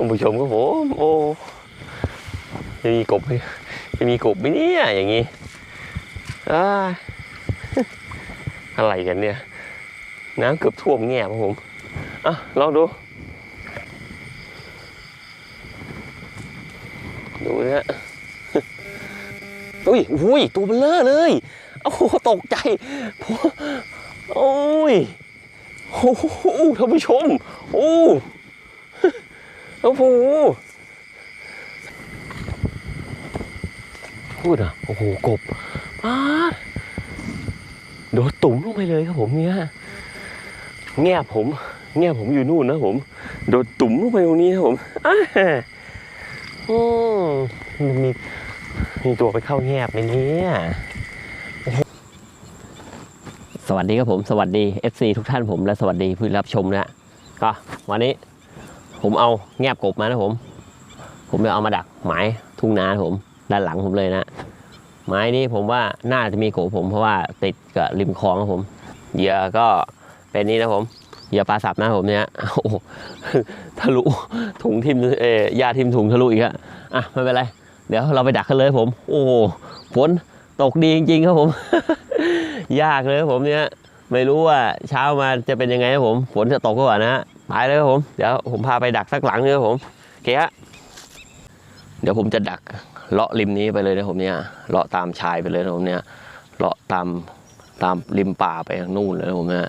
ท่านผู้ชมก็ผมโอ้จะมีกบมจะมีกบไหมเนี่ยอย่างนี้อ้าอะไรกันเนี่ย น้ำเกือบท่วมแง่ครับผมอะลองดู ดูนะฮะอุ้ยอุ้ยตัวเบลเลอร์เลยโอ้โหตกใจโอ้ยโอ้โหท่านผู้ชมโอ้ โอ้โหพูดอะ โอ้โห กบป้าโดดตุ่มลงไปเลยครับผมเนี่ยแง่ผม แง่ผมอยู่นู่นนะผม โดดตุ่มลงไปตรงนี้ครับผมอืมมันมีมีตัวไปเข้าแงบในนี้สวัสดีครับผม สวัสดี FC ทุกท่านผมและสวัสดีผู้รับชมนะก็วันนี้ ผมเอาแงบกบมานะผม ผมจะเอามาดักหมายทุ่งนาผม ด้านหลังผมเลยนะไม้นี้ผมว่าน่าจะมีกบผมเพราะว่าติดกับริมคลองครับผมเหยื่อก็เป็นนี้นะผมเหยื่อปลาสับนะผมเนี่ยโอ้โหทะลุถุงทิมเออยาทิมถุงทะลุอีกอะอะไม่เป็นไร เดี๋ยวเราไปดักกันเลยผม โอ้โหฝนตกดีจริงๆครับผม ยากเลยผมเนี่ยไม่รู้ว่าเช้ามาจะเป็นยังไงครับผม ฝนจะตกก็ก่อนนะฮะ ไปเลยครับผม เดี๋ยวผมพาไปดักสักหลังนึงครับผมโอเคฮะเดี๋ยวผมจะดักเลาะริมนี้ไปเลยนะผมเนี่ยเลาะตามชายไปเลยนะผมเนี่ยเลาะตามตามริมป่าไปทางนู่นเลยนะผมเนี่ย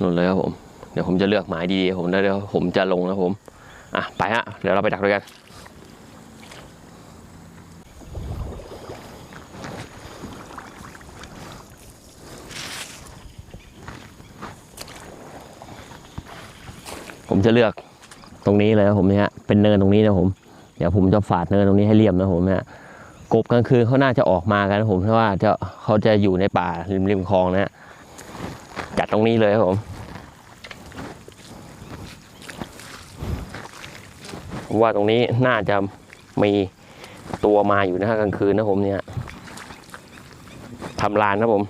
นู่นเลยครับผมเดี๋ยวผมจะเลือกหมายดีๆผมแล้วเดี๋ยวผมจะลงนะผมอะไปฮะเดี๋ยวเราไปดักด้วยกัน ผมจะเลือกตรงนี้เลยนะผมเนี่ยเป็นเนินตรงนี้นะผมเดี๋ยวผมจะฝาดเนินตรงนี้ให้เรียบนะผมเนี่ยกบกลางคืนเขาน่าจะออกมากันนะผมเพราะว่าจะเขาจะอยู่ในป่าริมริมคลองนะจัดตรงนี้เลยครับผมว่าตรงนี้น่าจะมีตัวมาอยู่นะฮะกลางคืนนะผมเนี่ยทำลานนะผม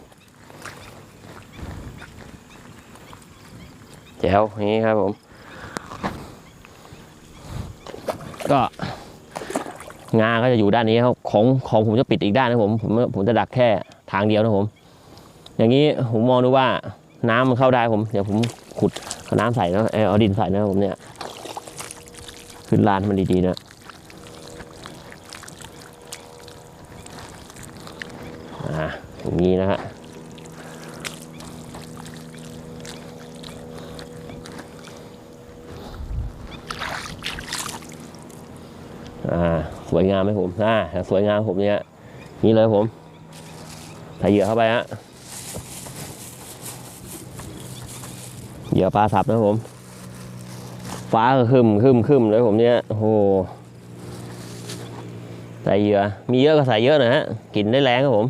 แจ๋วอย่างนี้ครับผม ก็ งาก็จะอยู่ด้านนี้ครับของของผมจะปิดอีกด้านนะผมผมผมจะดักแค่ทางเดียวนะผม อย่างนี้ผมมองดูว่าน้ำมันเข้าได้ผม เดี๋ยวผมขุดเอาน้ำใส่นะเออเอาดินใส่นะผมเนี่ย ขึ้นลานมันดีๆนะอ่าอย่างนี้นะฮะ อ่าส วยงามไหมผมอ่าสวยงามผมเนี่ยนี่เลยผมใส่เหยื่อเข้าไปฮะเหยื่อปลาสับนะผม ฟ้าคึมคึมคึมเลยผมเนี่ยโอ้โหใส่เหยื่อมีเยอะก็ใส่เยอะหน่อยฮะกลินได้แรงครับผม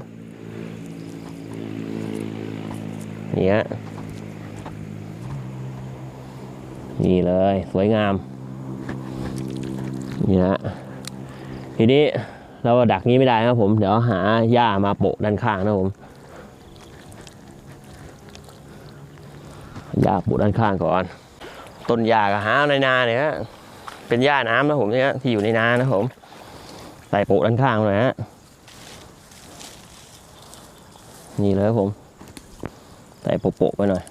นี่ฮะนี่เลย สวยงามนี่ฮะ ทีนี้เราดักนี้ไม่ได้ครับผม เดี๋ยวหาหญ้ามาโปะด้านข้างนะผมหญ้าโปะด้านข้างก่อน ต้นหญ้าก็หาในนาเนี่ยฮะเป็นหญ้าน้ำนะผมเนี่ยที่อยู่ในนานะผมใส่โปะด้านข้างเลยฮะนี่เลยครับผมใส่โปะๆไปหน่อย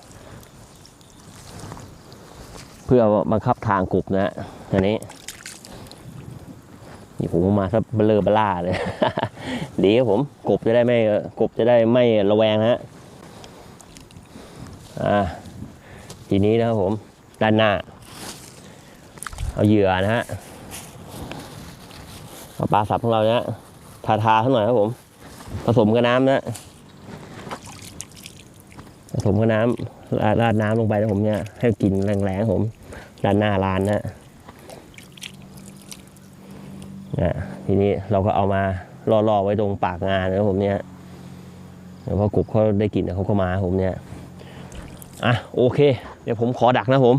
เพื่อบังคับทางกรุบนะฮะอันนี้ นี่ผมมาซะเบลอเบล่าเลย ดีครับผม กบจะได้ไม่กบจะได้ไม่ระแวงนะฮะอ่าทีนี้นะครับผม ด้านหน้า เอาเหยื่อนะฮะเอาปลาสับของเราเนี่ยทาทาเขาหน่อยครับผม ผสมกับน้ำนะผสมกับน้ำราดน้ำลงไปนะผมเนี่ยให้กลินแรงๆผม ด้านหน้าร้านนะะทีนี้เราก็เอามาล่อๆไว้ตรงปากงานนะครับผมเนี่ยเดี๋ยวพอกบเขาได้กลิ่นเดี๋ยวเขาก็มาผมเนี่ยอะโอเค เดี๋ยวผมขอดักนะผม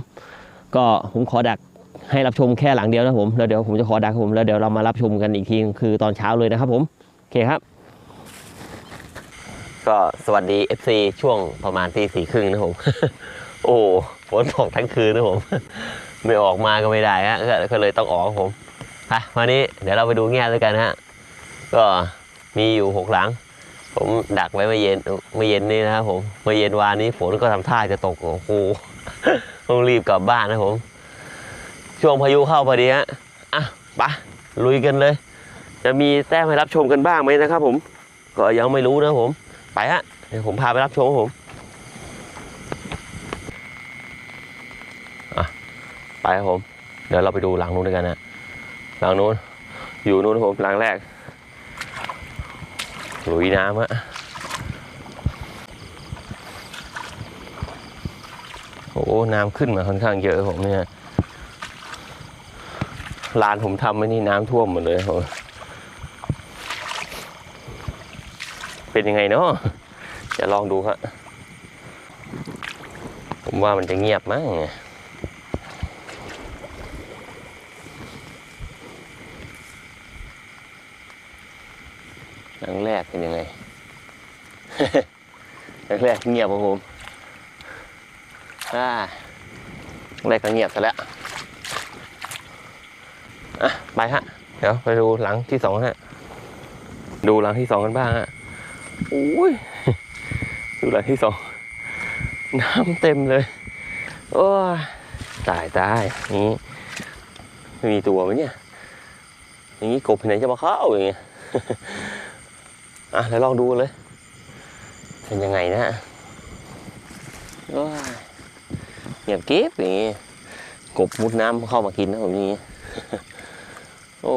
ก็ผมขอดักให้รับชมแค่หลังเดียวนะผมแล้วเดี๋ยวผมจะขอดักผมแล้วเดี๋ยวเรามารับชมกันอีกทีคือตอนเช้าเลยนะครับ ผมโอเคครับ ก็สวัสดี FC ช่วงประมาณตีสี่ครึ่งนะผม โอ้ฝนตกทั้งคืนนะผม ไม่ออกมาก็ไม่ได้ฮะก็เลยต้องออกผม ไปวันนี้เดี๋ยวเราไปดูแง่ด้วยกันฮะ ก็มีอยู่หกหลัง ผมดักไว้เมื่อเย็นเมื่อเย็นนี้นะครับผมเมื่อเย็นวานนี้ฝนก็ทำท่าจะตกโอ้โหต้องรีบกลับบ้านนะผม ช่วงพายุเข้าพอดีฮะอะไปลุยกันเลย จะมีแต้มให้รับชมกันบ้างไหมนะครับ ผม ก็ยังไม่รู้นะผม ไปฮะเดี๋ยวผมพาไปรับชมผมอะไปครับผม เดี๋ยวเราไปดูหลังนู้นด้วยกันนะ หลังนู้น อยู่นู้นผมหลังแรกลุยน้ำฮะโอ้น้ำขึ้นมาค่อนข้างเยอะผมเนี่ยลานผมทำไว้นี่น้ำท่วมหมดเลยผมเป็นยังไงเนาะจะลองดูครับผมว่ามันจะเงียบมั้งหลังแรก เป็นยังไงหลังแรกเงียบครับผมอ่าหลังแรกก็เงียบซะแล้วอะไปฮะ เดี๋ยวไปดูหลังที่สองฮะ ดูหลังที่สองกันบ้างฮะโอ้ยดูหลังที่สองน้ำเต็มเลย โอ้ยตายตายนี้ไม่มีตัวไหมเนี่ย อย่างนี้กบที่ไหนจะมาเข้าอย่างเงี้ย อะเดี๋ยวลองดูเลย เป็นยังไงนะฮะเงียบเก็บอย่างงี้กบมุดน้ำเข้ามากินนะผมอย่างงี้ โอ้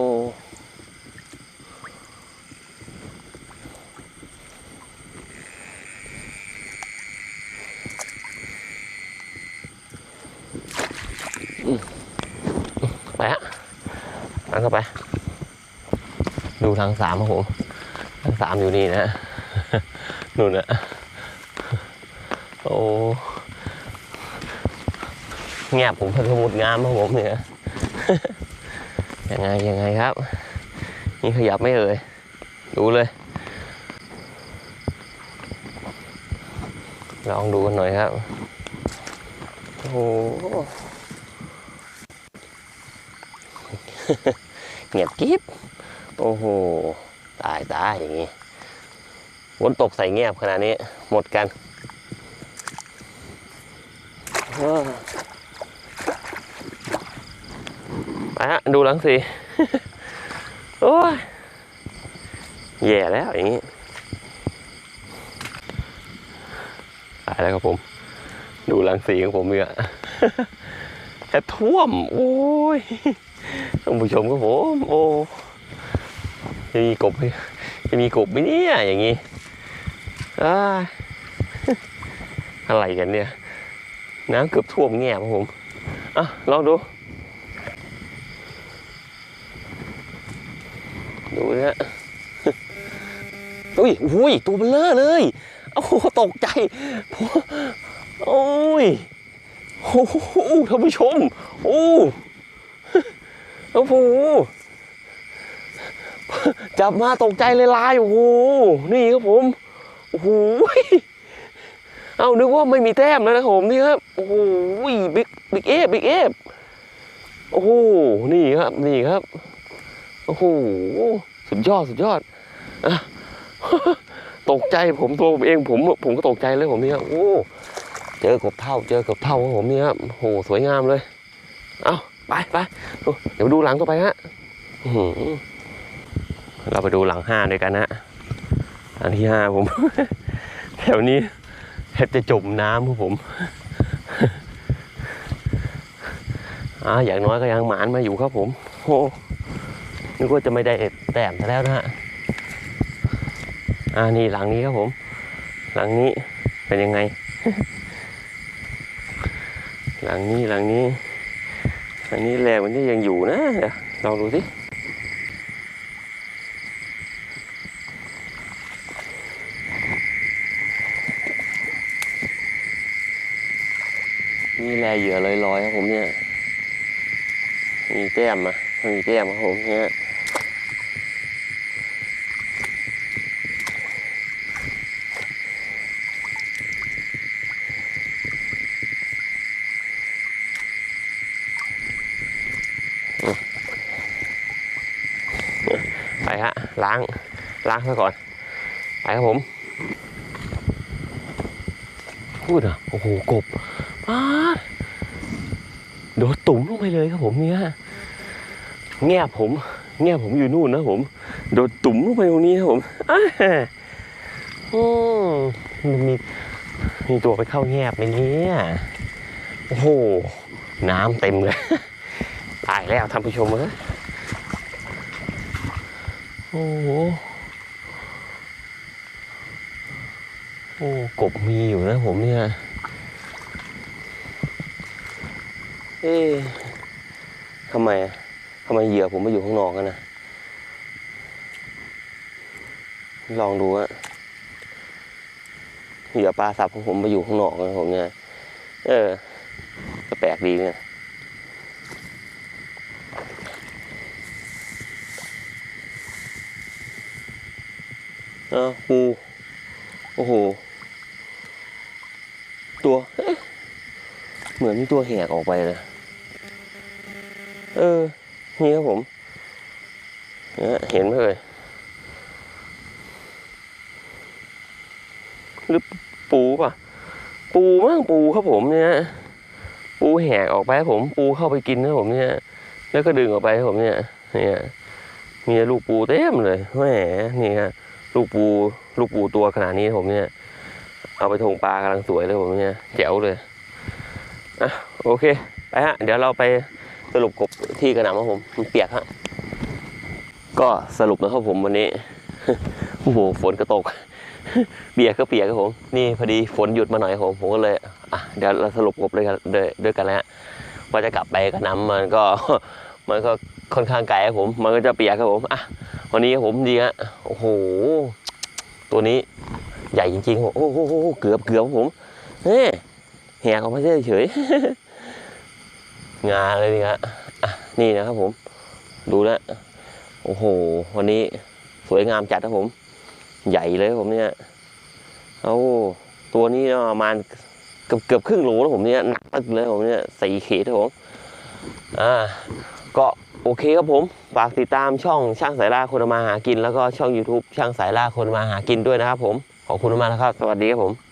ไปฮะนั่งเข้าไป ดูทางสามครับผม สามอยู่นี่นะนู่นนะโอ้เงียบผมเป็นสมุดงามครับผมเนี่ยยังไงยังไงครับ นี่ขยับไม่เอ่ยดูเลย ลองดูกันหน่อยครับ โอ้เงียบกิ๊บโอ้โห ตายตายอย่างงี้ฝนตกใส่เงียบขนาดนี้ หมดกันเออไปฮะดูหลังสีโอ้ยแย่แล้วอย่างนี้ตายแล้วครับผม ดูหลังสีของผมเนี่ยแทบท่วม โอ้ยท่านผู้ชมครับผม โอ้ จะมีกบจะมีกบไหมเนี่ยอย่างนี้อะไรกันเนี่ย น้ำเกือบท่วมแง่ผม อะ ลองดู ดูนะฮะอุ้ยอุ้ยตัวเบลเลอร์เลย โอ้โห ตกใจ โอ้ยโอ้โหท่านผู้ชม โอ้โอ้โห จับมาตกใจเลยลายโอ้โหนี่ครับผมโอ้โหเอานึกว่าไม่มีแต้มแล้วนะผมนี่ครับโอ้โหบิ๊กบิ๊กเอฟบิ๊กเอฟโอ้โหนี่ครับนี่ครับโอ้โหสุดยอดสุดยอดอตกใจผมตัวผมเองผมผมก็ตกใจเลยผมนี่ครับโอ้เจอกบเท่าเจอกบเท่าของผมนี่ครับโอ้โหสวยงามเลย เอาไปไปเดี๋ยวดูหลังต่อไปฮะอื เราไปดูหลังห้าด้วยกันฮะอันที่ห้าผม แถวนี้แทบจะจมน้ำครับผมอ่าอย่างน้อยก็ยังหมานมาอยู่ครับผมโอ้นึกว่าจะไม่ได้แต้มซะแล้วนะฮะอ่านี่หลังนี้ครับผม หลังนี้เป็นยังไง หลังนี้หลังนี้อันนี้แรงมันจะยังอยู่นะลองดูสิ นี่แลเหยื่อลอยๆครับผมเนี่ย มีแก้มมามีแก้มครับผมเนี่ยไปฮะล้างล้างซะก่อน ไปครับผมพูดอะโอ้โหกบ โดดตุ่มลงไปเลยครับผมเนี่ยแง่ผม แง่ผมอยู่นู่นนะผม โดดตุ่มลงไปตรงนี้ครับผมอืมมันมีมีตัวไปเข้าแงบไหมเนี่ยโอ้โห น้ำเต็มเลย ตายแล้วท่านผู้ชมเอ้ยโอ้โหโอ้กบมีอยู่นะผมเนี่ย เอ๊ะทำไมอะทำไมเหยื่อผมมาอยู่ข้างนอกกันนะลองดูอะเหยื่อปลาสับของผมมาอยู่ข้างนอกนะผมเนี่ยเออก็แปลกดีเนี่ยเออปูโอ้โห ตัวเเหมือนมีตัวแหกออกไปนะ เออ นี่ครับผมเนี่ยเห็นไหมเลยหรือปูป่ะ ปูมั่งปูครับผมเนี่ยปูแหกออกไปครับผม ปูเข้าไปกินนะผมเนี่ย แล้วก็ดึงออกไปครับผมเนี่ย เนี่ยมีลูกปูเต็มเลยแหมนี่ฮะลูกปูลูกปูตัวขนาดนี้ผมเนี่ย เอาไปทงปลากำลังสวยเลยผมเนี่ยแจ๋วเลยอะโอเค ไปฮะ เดี๋ยวเราไป สรุปกบที่กระหน่ำครับผมมันเปียกฮะก็สรุปนะครับผมวันนี้โอ้โหฝนก็ตก เปียกก็เปียกครับผมนี่พอดีฝนหยุดมาหน่อยผมผมก็เลยอะเดี๋ยวเราสรุปกบด้วยกันด้วยด้วยกันแล้วฮะว่าจะกลับไปกระหน่ำมันก็มันก็ค่อนข้างไกลครับผม มันก็จะเปียกครับผมอะวันนี้ครับผมดีฮะโอ้โห ตัวนี้ใหญ่จริงๆครับผมโอ้โหเกือบเกือบผมเฮ้แหกออกมาเฉย งาเลยนี่ฮะอะนี่นะครับผม ดูนะโอ้โห วันนี้สวยงามจัดครับผม ใหญ่เลยผมเนี่ยเอาตัวนี้ประมาณเกือบเกือบครึ่งโลแล้วผมเนี่ยหนักตึกเลยผมเนี่ยสี่ขีดครับผมอ่าก็โอเคครับผม ฝากติดตามช่องช่างสายล่าคนมาหากิน แล้วก็ช่อง YouTube ช่างสายล่าคนมาหากินด้วยนะครับผม ขอบคุณมากนะครับ สวัสดีครับผม